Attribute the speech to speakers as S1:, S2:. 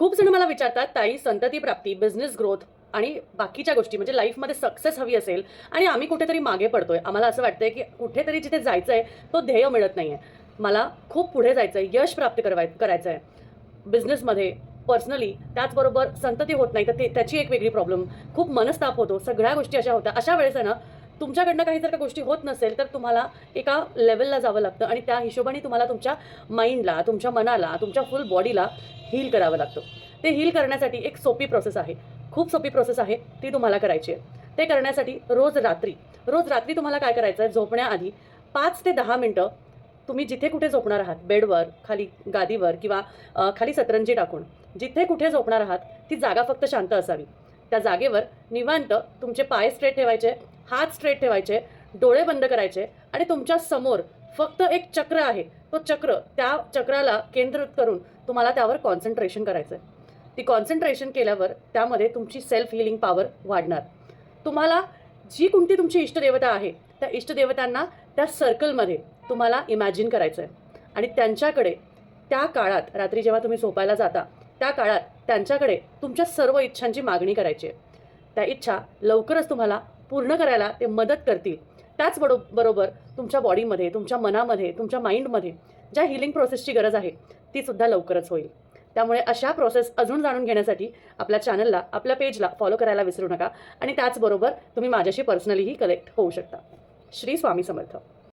S1: खूप जण मला विचारतात ताई संतती प्राप्ती बिझनेस ग्रोथ आणि बाकीच्या गोष्टी म्हणजे लाईफमध्ये सक्सेस हवी असेल आणि आम्ही कुठेतरी मागे पडतोय. आम्हाला असं वाटतंय की कुठेतरी जिथे जायचं आहे तो ध्येय मिळत नाही आहे मला खूप पुढे जायचं आहे यश प्राप्त करवाय करायचं आहे बिझनेसमध्ये पर्सनली त्याचबरोबर संतती होत नाही तर ते त्याची एक वेगळी प्रॉब्लेम खूप मनस्ताप होतो सगळ्या गोष्टी अशा होत्या. अशा वेळेस आहे ना तुमच्याकडनं काही जर का गोष्टी होत नसेल तर तुम्हाला एका लेवलला जावं लागतं आणि त्या हिशोबाने तुम्हाला तुमच्या माइंडला तुमच्या मनाला तुमच्या फुल बॉडीला हील करावं लागतं. ते हील करण्यासाठी एक सोपी प्रोसेस आहे. खूप सोपी प्रोसेस आहे ती तुम्हाला करायची आहे. ते करण्यासाठी रोज रात्री रोज रात्री तुम्हाला काय करायचं आहे झोपण्याआधी पाच ते दहा मिनटं तुम्ही जिथे कुठे झोपणार आहात बेडवर खाली गादीवर किंवा खाली सतरंजी टाकून जिथे कुठे झोपणार आहात ती जागा फक्त शांत असावी. त्या जागेवर निवांत तुमचे पाय स्ट्रेट ठेवायचे हात स्ट्रेट ठेवायचे डोळे बंद करायचे आणि तुमच्यासमोर फक्त एक चक्र आहे. तो चक्र त्या चक्राला केंद्रित करून तुम्हाला त्यावर कॉन्सन्ट्रेशन करायचं आहे ती कॉन्सन्ट्रेशन केल्यावर त्यामध्ये तुमची सेल्फ हिलिंग पॉवर वाढणार. तुम्हाला जी कोणती तुमची इष्टदेवता आहे त्या इष्टदेवतांना त्या सर्कलमध्ये तुम्हाला इमॅजिन करायचं आहे आणि त्यांच्याकडे त्या काळात रात्री जेव्हा तुम्ही झोपायला जाता त्या काळात त्यांच्याकडे तुमच्या सर्व इच्छांची मागणी करायची आहे. त्या इच्छा लवकरच तुम्हाला पूर्ण करायला ते मदत करतील. त्याचबरो बरोबर तुमच्या बॉडीमध्ये तुमच्या मनामध्ये तुमच्या माइंडमध्ये ज्या हिलिंग प्रोसेसची गरज आहे ती सुद्धा लवकरच होईल. त्यामुळे अशा प्रोसेस अजून जाणून घेण्यासाठी आपल्या चॅनलला आपल्या पेजला फॉलो करायला विसरू नका. आणि त्याचबरोबर तुम्ही माझ्याशी पर्सनलीही कनेक्ट होऊ शकता. श्री स्वामी समर्थ.